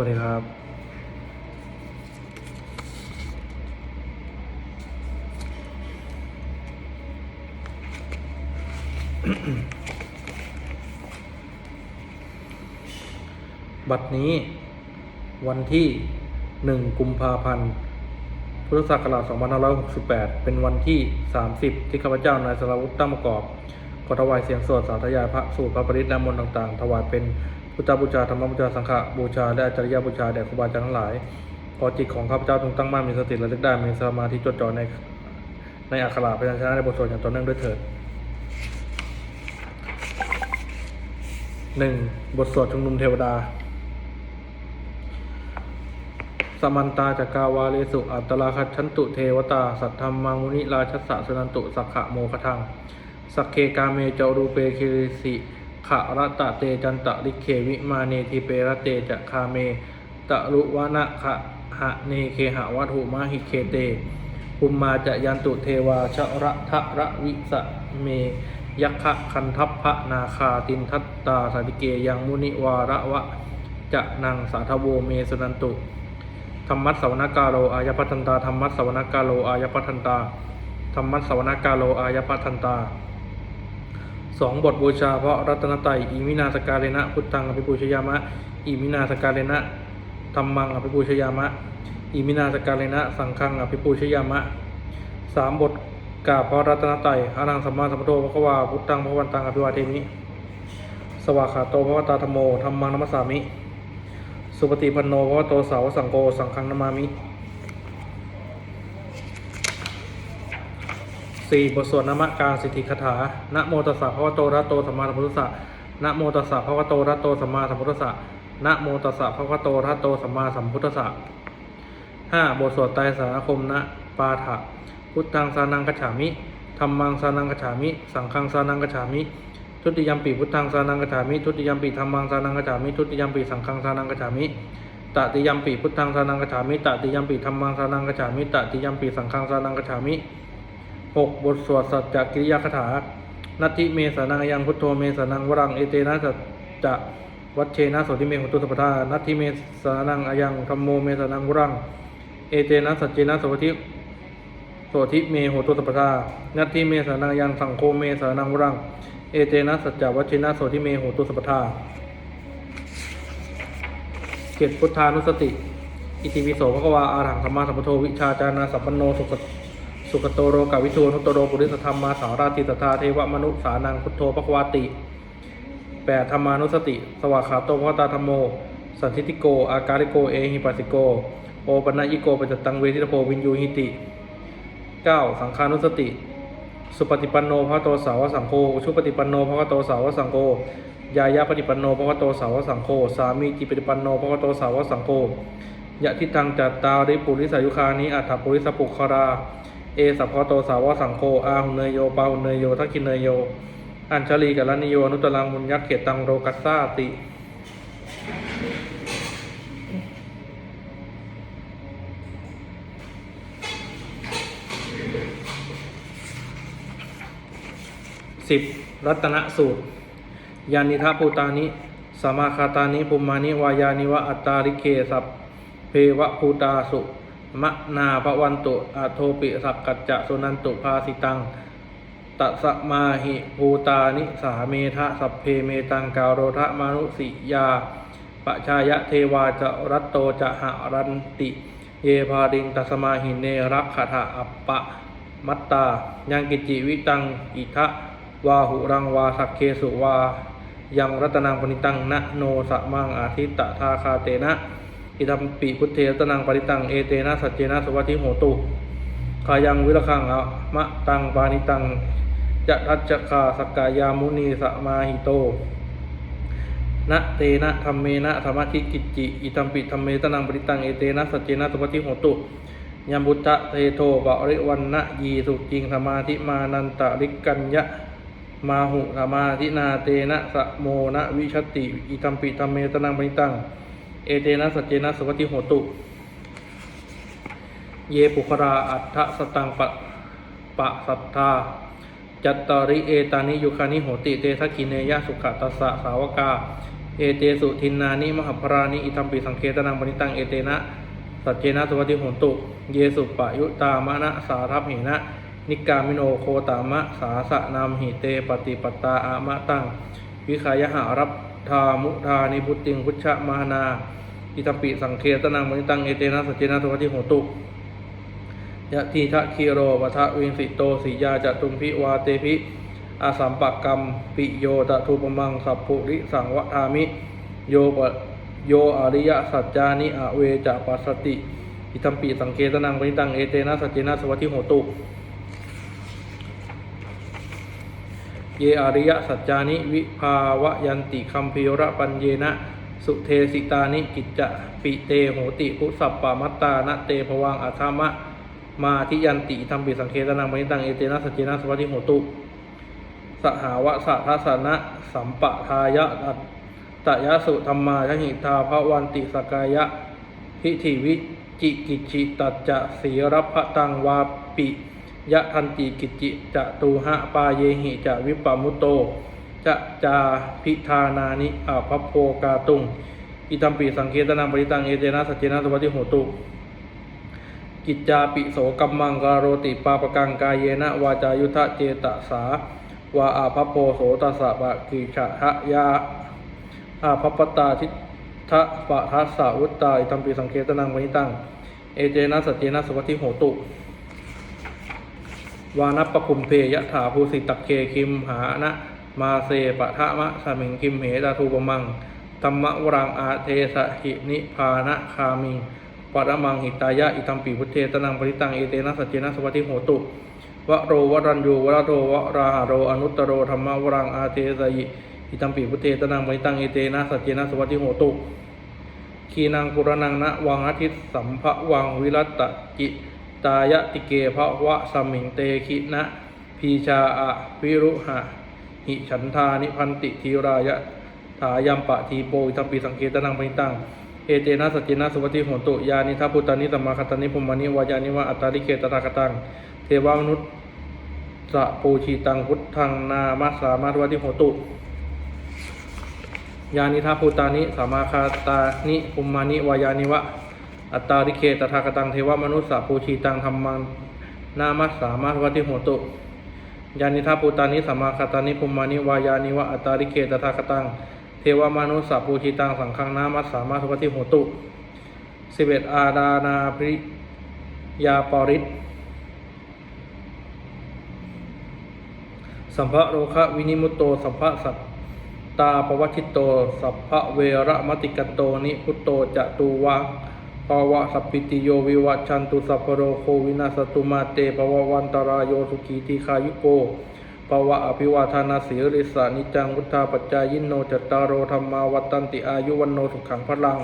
วัสดีครับ บัดนี้วันที่ 1 กุมภาพันธ์ พุทธศักราช 2568 เป็นวันที่ 30 ที่ข้าพเจ้านายสราวุฒิตั้งประกอบขอถวายเสียงสวดสาธยายพระสูตรพระปริตและมนต์ต่าง ๆ ถวายเป็น พุทธบูชาธรรมบูชาสังฆบูชาและอจารยบูชาแด่ครูบาอาจารย์ทั้งหลายขอจิตของข้าพเจ้าจงตั้งมั่นมีสติระลึกได้มีสมาธิจดจ่อในในอักขระพยัญชนะในบทสวดอย่างต่อเนื่องด้วยเถิดหนึ่งบทสวดชุมนุมเทวดา สมันตาจักกาวาเลสุอัตลาคัจฉันตุเทวตา สัทธรรมังมุนิราชสสะสนันตุสักขะโมคทังสักเคกาเมเจารูเปคิริสิ ขะระตะเตจันตะลิเควิมาเนทิเประเตจะคาเมตะรุวานะขะหะเนเคหะวัตุมาหิเคเตปุมมาจะยันตุเทวาชระทะระวิสะเมยักขะคันทัพพะนาคาตินทัตตาสาธิเกยังมุนิวาระวะจะนังสาทโวเมสนันตุธรรมัสสวนกาโลอายพัทันตาธรรมัสสวนกาโลอายพัทันตาธรรมัสสวนกาโลอายพัทันตา สองบทบูชาเพราะรัตนตรัยอิมินาสการเลนะ พุทธังอภิปูชยามะ อิมินาสการเลนะธรรมังอภิปูชยามะ อิมินาสการเลนะ สังฆังอภิปูชยามะสามบทกาเพราะรัตนตรัยอานังสัมมาสัมพุทโธพระกวาพุทธังพระวันตังอภิวาเทมิ สวากขาโตพระวตาธโมธรรมังนัมสามิ สุปฏิปันโนพระวโตสาวสังโฆสังฆังนามามิ สี่บทสวดนามการสิทธิคาถา นะโมตัสสะพะวะโตระโตสัมมาสัมพุทธัสสะ นะโมตัสสะพะวะโตระโตสัมมาสัมพุทธัสสะ นะโมตัสสะพะวะโตระโตสัมมาสัมพุทธัสสะห้าบทสวดไตรสารคมนะปาฐะพุทธังสานังกัจฉามิธรรมังสานังกัจฉามิ สังฆังสานังกัจฉามิ ทุติยมปีพุทธังสานังกัจฉามิ ทุติยมปีธรรมังสานังกัจฉามิ ทุติยมปีสังฆังสานังกัจฉามิตติยมปีพุทธังสานังกัจฉามิตติยมปีธรรมังสานังกัจฉามิตติยมปีสังฆังสานังกัจฉามิ หกบทสวดสัจจกิริยาคถา นัตถิเมสานังยังพุทโธเมสานังวรังเอเตนะสัจจะวัชเชนะโสติเมหุตุสัพพทานัตถิเมสานังอยังธรรมโมเมสานังวรัง เอเตนะสัจเจนะโสติโสธิเมโหตุสัพพทานัตถิเมสานังยังสังโฆเมสานังวรัง เอเตนะสัจจวัชินะโสธิเมโหตุสัพพทาเกตพุทธานุสติ อิติวิโสภควาอาหังธรรมาสัมปโทวิชาจานาสัมปันโนสุข สุขโตโรกาวิทูนุตโตโรปุริสธรรมมาสาราติตถาเทวมนุษย์สานังพุทโธภควาติแปดธรรมานุสติ สวากขาโตภวตาธรรมโม สันทิติโก อาการิโก เอหิปัสสิโก โอปัญญิโกปัจจตังเวทิตโพวินยูหิติ 9. สังขานุสติ สุปฏิปันโนพระโตสาวสังโฆชุปฏิปันโนพระโตสาวสังโฆยายาปฏิปันโนพระโตสาวสังโฆสามีจิปฏิปันโนพระโตสาวสังโฆยะทิตังจัตตาริปุริสายุคานิอัฏฐปุริสปุคารา เอสัพพโตสาวสังโฆอาหุเนยโยปาหุเนยโยทักขินเนยโย อัญชลีกัลนิโยอนุตตรังมุญยักเขตังโรกัสสาติสิบรัตนสูตร ยานิทาภูตานิสมาคาตานิภูมานิวายานิวะอัตตาริเคสัพเพวะภูตาสุ มะนาภวันตุอโทปิสักกัจจะสุนันตุภาสิตังตัสมาหิภูตานิสาเมทะสัพเพเมตังกาโรทะมานุสิยาปชายะเทวาจะรัตโตจะหะรันติ เยพาดิงตัสมาหิเนรักขะทะอัปปะมัตตา ยังกิจิวิตังอิทะวาหุรังวาสักเคสุวา ยังรัตนังปณิตังนะโนสะมังอาทิตตะทาคาเตนะ อิทัมปิพุทเทรัตนังปณิตัง เอเตนะสัจเจนะสวัติโหตุขายังวิรคังอะมะตังปานิตังจะทัจจคาสกกายามุนีสมาหิโตนะเตนะธรรมเมนะธรรมทิกิจจิ อิตัมปิธรรมเมตนังปริตัง เอเตนะสัจเจนะสุปฏิโหตุยัมบุตะเทโทบริวันนะยีสุจิงสมาธิมานันตะริกัญญะมาหุสมาธินาเตนะสะโมนะวิชติ อิตัมปิธรรมเมตนังปริตัง เอเตนะสัจเจนะสุปฏิโหตุ เยปุคราอัฏฐสตังปะปะสัทธา จัตตาริเอตานิยุคานิโหติเตทักขิเนยสุขตัสสะสาวกา เอเตสุทินนานิมหปรานิอิทัมปิสังเคตนังปณิตังเอเตนะสัจเจนะสุวัติโหตุ เยสุปะยุตามะนะสาทัพหินะนิกามิโนโคตามะสาสะนามหิเตปฏิปตาอามะตัง วิขายหารับ ทามุทานิพุติงพุชฌมหนาอิทัมปิสังเคตนังปณิตังเอเตนะสัจเจนะสุวัติโหตุยะทีทะคีโรวะทะวิงสิโตสิยาจะตุมพิวาเตพิอาสัมปะกรรมปิโยตะทูปมังสัพพุริสังวะทามิ โยปะโยอริยสัจจานิอเวจะปัสสติ อิทัมปิสังเกตนังปณิตังเอเตนะสัจเจนะสวัติโหตุ เยอริยสัจจานิวิภาวะยันติคัมพิโยระปัญเยนะ สุเทสิตานิกิจจะปิเตโหติภุสัปปะมัตตานะเตภวังอัธามะมาทิยันติธรรมปิสังเคตนังมณิตังเอเตนะสจเจนะสวัสดิโหตุ สหาวะสะทัสสนะสัมปะทายะอัตตยสุธรรมาชหิทาภวันติสกายะพิธีวิจิกิจิตัจจะสีรัพตังวาปิ ยะทันติกิจิจะตูหะปาเยหิจะวิปปมุโต จะจาพิธานานิอาภพโพกาตุง อิตัมปิสังเคตนังปริตังเอเตนะสจเจนะสวัสดิโหตุ กิจจาปิโสกัมมังกาโรติปาปกังกายเยนะวาจายุทธเจตสาวาอาภพโพโสตัสสะปะกิฉะหะยาอาภปตาทิทะปะทัสสะวุตตาอิตัมปิสังเคตนังวนิตังเอเจนะสจเจนะสวัติโหตุ วานัปปคุมเพยะถาภูสิตักเคคิมหานะมาเสปะทะมะสมิงคิมเหตาทูปมังธรรมะวรังอาเทสะหินิพานะคามิงปรมังหิตายะอิตัมปิพุทเทตนังปริตังเอเตนะสัจเจนะสวัติโหตุวะโรวรัญญูวะโรวะราหะโรอนุตตโรธรรมวรังอาเทสยิอิตัมปิพุทเทตนังปริตังเอเตนะสัจเจนะสวัติโหตุขีนังปุรนังนะวังอาทิตสัมภะวังวิรัตติ ตายะติเกภวะสมิงเตคินะพีชาอะวิรุหะหิฉันทานิพันติทีรายะถายัมปะทีโปอิตัมปิสังเกตนังปริตังเอเตนะสจินะสุปฏิโหนตุยานิทัพุตานิสัมมาคตานิพุมมานิวายานิวะอัตตาลิเกตตาคตังเทวามนุษย์สะปูชีตังพุทธังนามัสามาทวติโหตุยานิทัพุตานิสัมมาคตานิพุมมานิวายานิวะ อัตตาลิเกตตาคตังเทวมนุษย์สะปูชีตังธรรมังนามัสสามาทวติโหตุยานิทัพพุตานิสัมมาคตานิพุมานิวายานิวะอัตตาลิเกตตาคตัง เทวมนุสัพปูชิตังสังฆังนามัสสามาสุปฏิโหตุสิบเอ็ดอาดานาปริยาปอริสสัมภะโรคะวินิมุตโต สัมภะสัตตาปวัติตโต สัพพะเวระมติกันโตนิพุตโตจะตูวะ ภาวะสัพพิติโยวิวัชชันตุสัพโรโควินาสตุมาเตภววันตรายโยสุขีติคายุโกปวะอภิวาทานาสีริสานิจังวุธาปัจจายินโนจตตารโอธรรมาวัตตันติอายุวันโนสุขังพลัง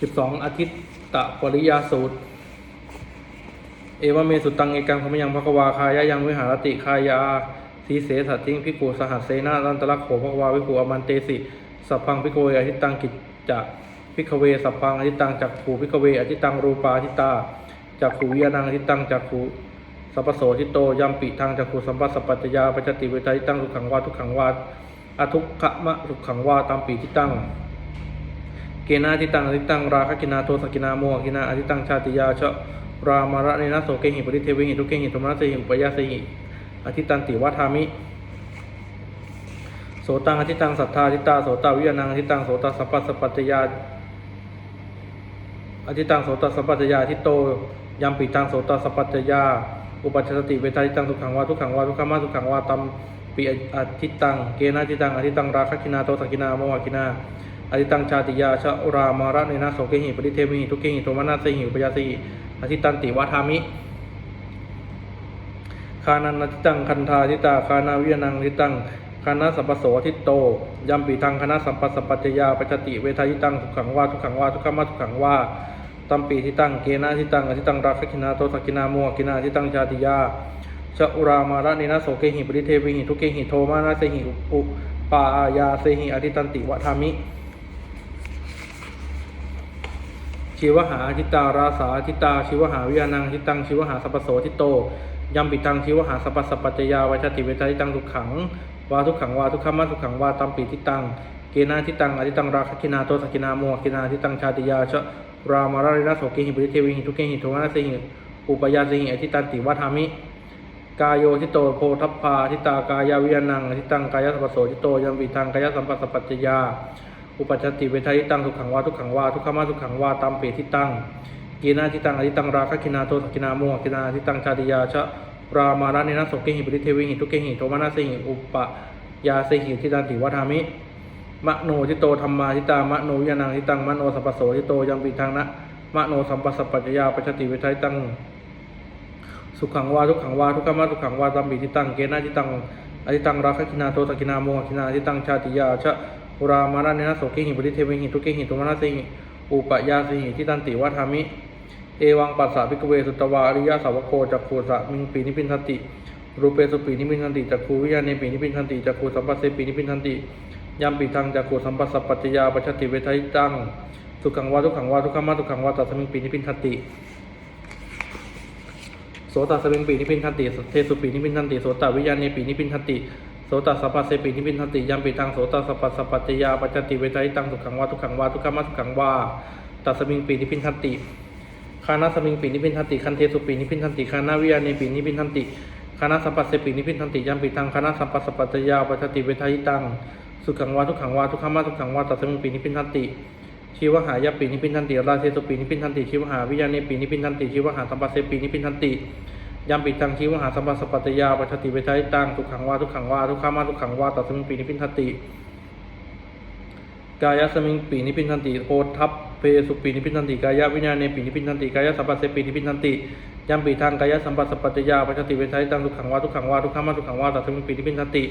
12 อาทิตตะปริยาสูตร เอวเมสุตังเอกังพมยังภควาคายะยังวิหารติคายาสีเสสัตติงพิกูสหัสเสนารันตลักโขภควาวิภูอมันเตสิสัพพังพิโกเวอทิตังกิจ จะพิกเวสัพพังอทิตังจักขูพิกเวอทิตังรูปาทิตาจักขูวิยานังอทิตังจักขูสัพโสทิโตยัมปิทางจักขุสัมปัสสปัจจยาปัจจติเวทายตั้งทุกขังวาทุกขังวาอทุกขมะทุกขังวาตามปีที่ตั้ง เกนาทิตังอทิตังราคกินาโทสกินาโมกินาอทิตังชาติยาชะรามาระเนนะโสเกหิปริเทวิหิทุกเกหิธรรมะเสหิปยาเสหิอทิตันติวัฏามิ โสตังอทิตังสัทธาอทิตาโสตาวิยานังอทิตังโสตสัพพสปัจจยาอธิตังโสตสัพพัจจยาทิโตยัมปิตังโสตสัพพัจจยา อุปัชชสติเวทาทิตังทุขังวาทุกขังวาทุกขมาทุกขังวาตัมปิอธิตังเกนาทิตังอธิตังราคกินาโตสักินาโมหกินาอธิตังชาติยาชะรามาระเนนะโสเกหิปริเทมิทุกเกหิโทมานาเสหิปยาสิอธิตันติวัฏามิคานันอธิตังคันธาทิตาคานาวิยนังอธิตัง คานาสัพพโสทิโตยัมปีทังคณะสัมปัสสปัจจยาปัจติเวทายิตังทุกขังว่าทุกขังว่าทุกขมาทุกขังว่าตัมปีทิตังเกนะทิตังอธิตังราคกินาโตสกินาโมกินาทิตังชาติยาชะอุรามาระเนนะโสเกหิปริเทวิหิทุเกหิโทมานาเสหิอุปาอายาเสหิอธิตันติวัฏามิชีวหาทิตาราสาทิตาชีวหาวิยานังทิตังชีวหาสัพพโสทิโตยัมปิตังชีวหาสัพสัพปัจจยาวัชติเวทาทิตังทุกขัง วาทุกขังวาทุกขมัสสุขังวาตัมปีทิตังเกนาทิตังอธิตังราคคินาโตสกินาโมกินาทิตังชาติยาชะรามารารินาโสเกหิบริเทวิหิทุเกหิโทวนาเสหิอุปยาเสหิอธิตันติวัฏามิกายโยทิโตโพทัพพาทิตากายาวิยานังอทิตังกายสัมปโสทิโตยัมวิทังกายสัมปัสสปัจจยา อุปัชติเวทายตังทุกขังวาทุกขังวาทุกขมาทุกขังวาตัมเปทิตังกีนาทิตังอธิตังราคคินาโตสกินาโมกินาทิตังชาติยาชะ รามารานินาสเกหิบริเทวิหิทุเกหิโทมานาเสหิอุปยาเสหิทิตันติวัฏามิมโนทิโตธรรมาทิตามโนวิญญาณังทิตังมโนสัพโสทิโตยังปีทางนะมโนสัมปัสสปัจจยาปัจจติเวทายตังสุขังวาทุกขังวาทุกขมาทุกขังวาตัมปีทิตังเกนะทิตังอทิตังราคคินาโตสกินาโมหคินาทิตังชาติยาชะอุรามาราเนนะโสเกหิปริเทวิหิทุเกหิตุมานาสิหิอุปยาสิหิทิตันติวัฏามิ เอวังปัสสะพิกเวสุตวาอริยสาวโกจักขูสะมิงปีนิพินทันติรูเปสุปีนิพินทันติจักขูวิญญาณเนปีนิพินทันติจักขูสัมปัสเสปีนิพินทันติยัมปีทังจักขูสัมปัสสปัจจยาปัจจติเวทัยตังสุขังวาทุกขังวาทุกขมาทุกขังวาตัสมิงปีนิพินทันติโสตัสมิงปีนิพินทันติเทสุปีนิพินทันติโสตวิญญาณเนปีนิพินทันติโสตสสปปัสเสปีนิพินทันติยัมปีทังโสตัสสปปัสสปัจจยาปัจจติเวทัยตังสุขังวาทุกขังวาทุกขมาทุกขังวาตัสมิงปีนิพินทันติ คานาสมิงปีนิพินทันติคันเทสุปีนิพินทันติคานาวิยาเนปีนิพินทันติคานาสัมปัสเสปีนิพินทันติยัมปิตังคานาสัมปัสสปัจจยาปัจติเวทายตังสุขังวาทุกขังวาทุกขมาทุกขังวาตัสมิงปีนิพินทันติชีวหายาปีนิพินทันติราเทสุปีนิพินทันติชีวหาวิยาเนปีนิพินทันติชีวหาสัมปัสเสปีนิพินทันติยัมปิตังชีวหาสัมปัสสปัจจยาปัจติเวทายตังสุขังวาทุกขังวาทุกขมาทุกขังวาตัสมิงปีนิพินทันติกายสมิงปีนิพินทันติโอทัพ เพสุปีนิพินันติกายวิญญาณเนปีนิพินันติกายสัมปัสเสปีนิพินันติยัมปีทางกายสัมปัสสปัจจยาปัจจติเวทัยตังทุกขังวาทุกขังวาทุกขมาทุกขังวาตัสมิงปีนิพินันติ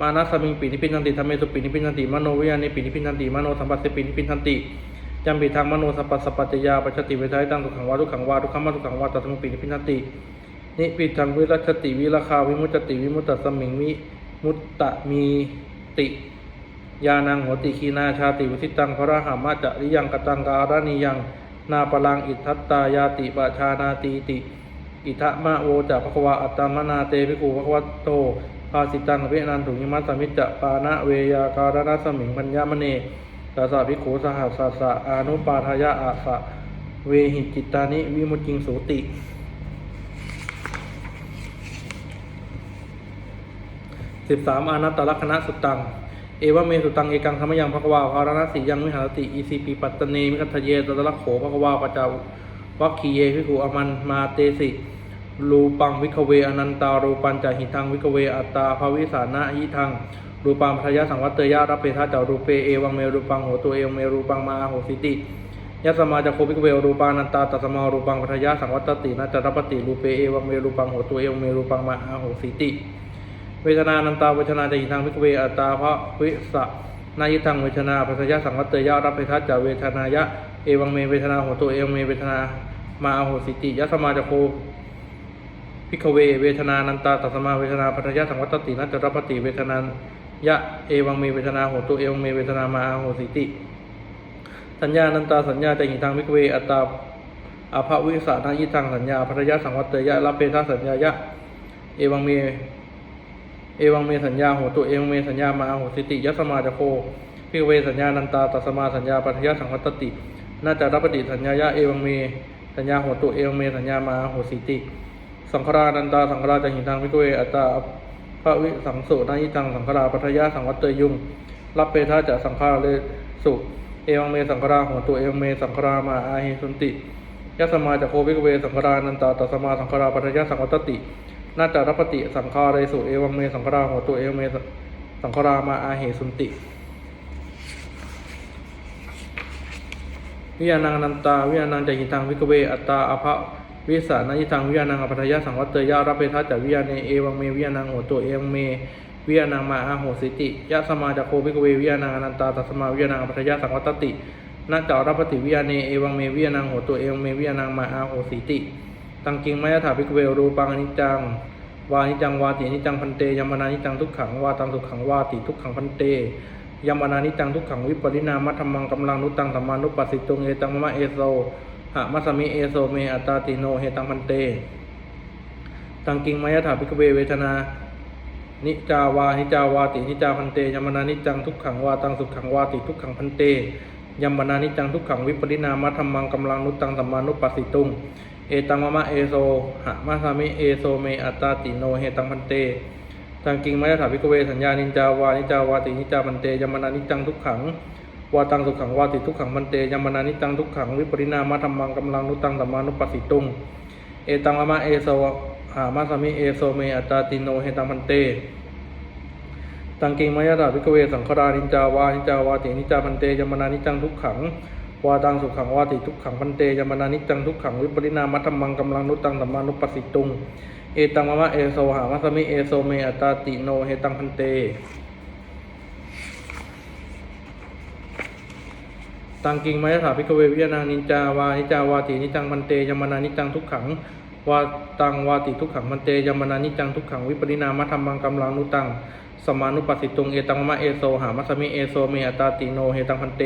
มานะสมิงปีนิพินันติธรรมเมสุปีนิพินันติมโนวิญญาณเนปีนิพินันติมโนสัมปัสเสปีนิพินันติยัมปีทางมโนสัมปัสสปัจจยาปัจจติเวทัยตังทุกขังวาทุกขังวาทุกขมาทุกขังวาตัสมิงปีนิพินันตินิปิทังวิรัชติวิราคาวิมุตติวิมุตตสมิงวิมุตตมีติ ยานังโหติคีนาชาติวุทิตังพระหามาจริยังกตังการณียัง นาปลังอิทัตตายาติปะชานาตีติ อิทะมะโวจะภควาอัตตมนาเตภิกขุภควโตภาสิตังเวนันถุงิมัสมิจจะปานะเวยาการณสมิงพัญญามเนตัสสะภิกขุสหัสสะอานุปาทายะอาสะเวหิจิตตานิวิมุจิงสูติสิบสามอนัตตลักษณะสุตัง เอวเมสุตังเอกังธรรมยังภควาภารณสียังวิหารติอีสีปีปัตตเนมิคัทเยตตะลักโขภควาปจาวัคคีเยพิขุอมันมาเตสิรูปังวิกเวอนันตารูปัญจหิทังวิกเวอัตตาภวิสานะหิทังรูปังพัทยาสังวัตเตยะรับเปทาจารูเปเอวังเมรูปังโหตัวเอวเมรูปังมาโหสิติยัสมาจะโควิกเวรูปานันตาตัสมารูปังพัทยาสังวัตตินาจารปติรูเปเอวังเมรูปังโหตัวเอวเมรูปังมาโหสิติ เวทนานันตาเวทนาจะหิทางวิกเวอัตตาพระวิสะนายิทังเวทนาปัสยะสังวัตเตยะรับเพทัจจาเวทนายะเอวังเมเวทนาโหตุเอวังเมเวทนามาโหสิติยัสมาจะโคพิกเวเวทนานันตาตัสมาเวทนาปัสยะสังวัตตินัจจรปติเวทนายะเอวังเมเวทนาโหตุเอวังเมเวทนามาโหสิติ สัญญานันตาสัญญาจะหิทางวิกเวอัตตาอภวิสานายิทังสัญญาปัสยะสังวัตเตยะรับเพทัสัญญายะเอวังเม เอวังเมสัญญาโหตุเอวังเมสัญญามาโหสิติยสมาจะโคพิกเวสัญญานันตาตัสมาสัญญาปัทยาสังวัตติน่าจะรับปฏิสัญญายะเอวังเมสัญญาโหตุเอวังเมสัญญามาโหสิติสังขรานันตาสังขราจะหินทางพิกเวอัตตาพระวิสังสุนายิตังสังขราปัทยาสังวัตเตยุงรับเปทาจะสังขารเลสุเอวังเมสังขราโหตุเอวังเมสังขรามาอาหิสุนติยสมาจะโคพิกเวสังขรานันตาตัสมาสังขราปัทยาสังวัตติ น่าจะรับปฏิสังฆาเรสุเอวังเมสังฆราหัวตัวเอวังเมสังฆรามาอาเหสุนติวิญาณังนันตาวิญาณังจะหิตังวิกเวอัตตาอภะวิสานายิตังวิญญาณังอภัทยาสังวัตเตยะรับเปทัจจวิญญาณเอวังเมวิญญาณังหัวตัวเอวังเมวิญญาณังมาอาโหสิติยะสมาจะโควิกเววิญญาณังอนันตาตัสมาวิญญาณังอภัทยาสังวัตติน่าจะรับปฏิวิญญาณเอวังเมวิญญาณังหัวตัวเอวังเมวิญญาณังมาอาโหสิติ ตังกิงมายถาภิกเวรูปังอนิจจัง วานิจังวาตินิจังพันเตยมานานิจังทุกขังวาตังทุกขังวาติทุกขังพันเตยมานานิจังทุกขังวิปริณามัธรรมังกำลังนุตังธรรมานุปัสสิตุงเอตังมะเอโซหะมัสมิเอโซเมอัตตาติโนเฮตังพันเต ตังกิงมายถาภิกเวเวทนา นิจาวานิจาวาตินิจาพันเตยมนานิจังทุกขังวาตังสุขังวาติทุกขังพันเตยมนานิจังทุกขังวิปริณามะธรรมังกำลังนุตตังสัมมานุปัสสิตุง เอตังมะมะเอโซหะมาสามิเอโซเมอัตตาติโนเฮตังพันเตตังกิงมายถาภิกเวสัญญานินจาวานิจาวาตินิจาพันเตยมนานิจังทุกขังวาตังสุขังวาติทุกขังพันเตยมนานิจังทุกขังวิปริณามะธรรมังกำลังนุตังสัมมานุปัสสิตุงเอตังมะมะเอโซหามาสามิเอโซเมอัตตาติโนเฮตังพันเต ตังกิงมายาตาภิกเวสังขรานิจจาวานิจาวาตินิจจาพันเตยมนานิจังทุกขัง วาตังสุขังวาติทุกขังพันเตยมนานิจังทุกขังวิปริณามัตมังกำลังนุตังสัมมานุปัสสิตุง เอตังมะมะเอโซหามัสมิเอโซเมอัตตาติโนเฮตังพันเต ตังกิงมายถาภิกเววิยานานิจจาวานิจาวาตินิจังพันเตยมนานิจังทุกขังวาตังวาติทุกขังพันเตยมนานิจังทุกขังวิปริณามัตถมังกำลังนุตังสมานุปัสสิตุงเอตังมะเอโซหามัสมิเอโซเมอัตตาติโนเฮตังพันเต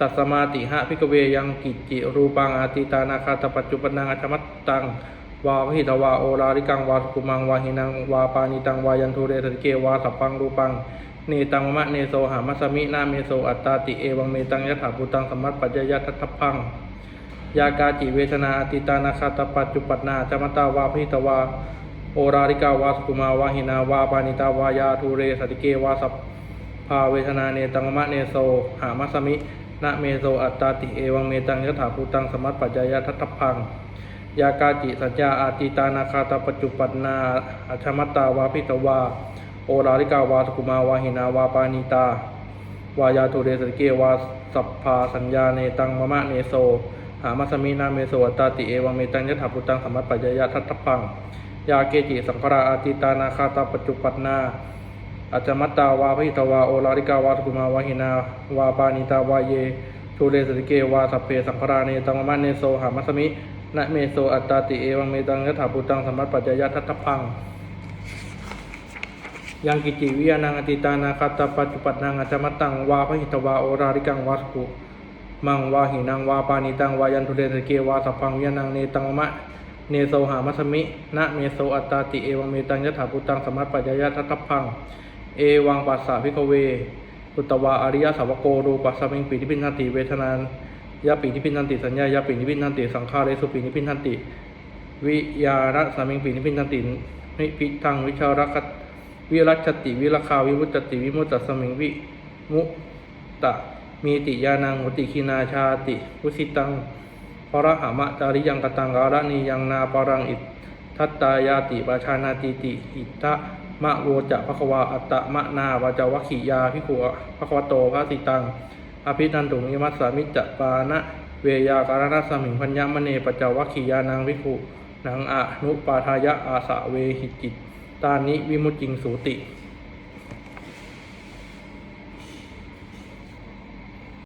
ตัสมาติหะพิกเวยังกิจจิรูปังอาติตานาคาตปัจจุปนังอัจมัตตังวาหิตวาโอราริกังวาสุกุมังวาหินังวาปานิตังวายันทุเรสติเกวาสัพพังรูปังเนตังมะเนโซหามัสมินาเมโซอัตตาติเอวังเมตังยถาภูตังสมัตปัจจยทัตพังยากาจิเวทนาอติตานาคาตปัจจุปันนาจมตาวาพิตวาโอราริกาวาสกุมาวาหินาวาปานิตาวายาทูเรสติเกวาสัพพาเวทนาเนตังมะเนโซหามัสมิ นะเมโซอัตตาติเอวังเมตังยถาภูตังสมัตปัจจยทัตพัง ยากาจิสัญญาอาติตานาคาตาปัจจุปันนาอัชมัตตาวาพิตวา โอราริกาวาสกุมาวาหินาวาปานิตา วายาทุเรสติเกวาสัพพาสัญญาเนตังมะมะเนโซหามัสมินาเมโสอัตตาติเอวังเมตังยถาภูตังสมัตปัจจยทัตพัง ยาเกจิสังขราอาติตานาคาตาปัจจุปันนา อัจจมัตตาวาพิตวาโอลาริกาวาสกุมาวาหินาวาปานิตาวาเยทูเรสติเกวาสัพเพสังขราเนตังมะมะเนโซหามัสมินะเมโซอัตตาติเอวังเมตังยถาภูตังสมัตปัจจยทัตถพังยังกิจิวิยานังอติตานาคาตาปัจจุปันนังอัจจมัตตังวาพหิตวาโอราริกังวาสกุมังวาหินังวาปานิตังวายันทุเรสติเกวาสัพพังวิยานังเนตังมะเนโซหามัสมินะเมโซอัตตาติเอวังเมตังยถาพุตังสมมัตปัจจยทัตถพัง เอวังปัสสะพิกเวอุตตวาอริยสาวโกรูปัสสมิงปีนิพินทันติเวทนานยาปีนิพินทันติสัญญายาปีนิพินทันติสังขารเรสุปีนิพินทันติ วิยาระสามิงปีนิพินทันตินิพิทังวิชารักวิรัชติวิราคาวิมุตติวิมุตตสมิงวิมุตตะมีติยานังมุติคินาชาติวุสิตังพระหามะจาริยังกตังการะนียังนาปรังอิทัตตายาติปชานาติติอิทะ มะโวจะภควาอัตตะมะนาวาจาวัคขียาภิกขุภควโตพระสิตังอภินันตุนิมัสสามิจจปานะเวยาการณสมิงพัญญมเนปจาวัคขียานางภิกขุนังอะนุปาทายะอาสะเวหิจิตตานิวิมุจิงสูติ